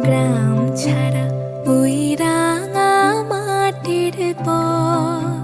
গ্রাম ছাড়া ওই মাটির পর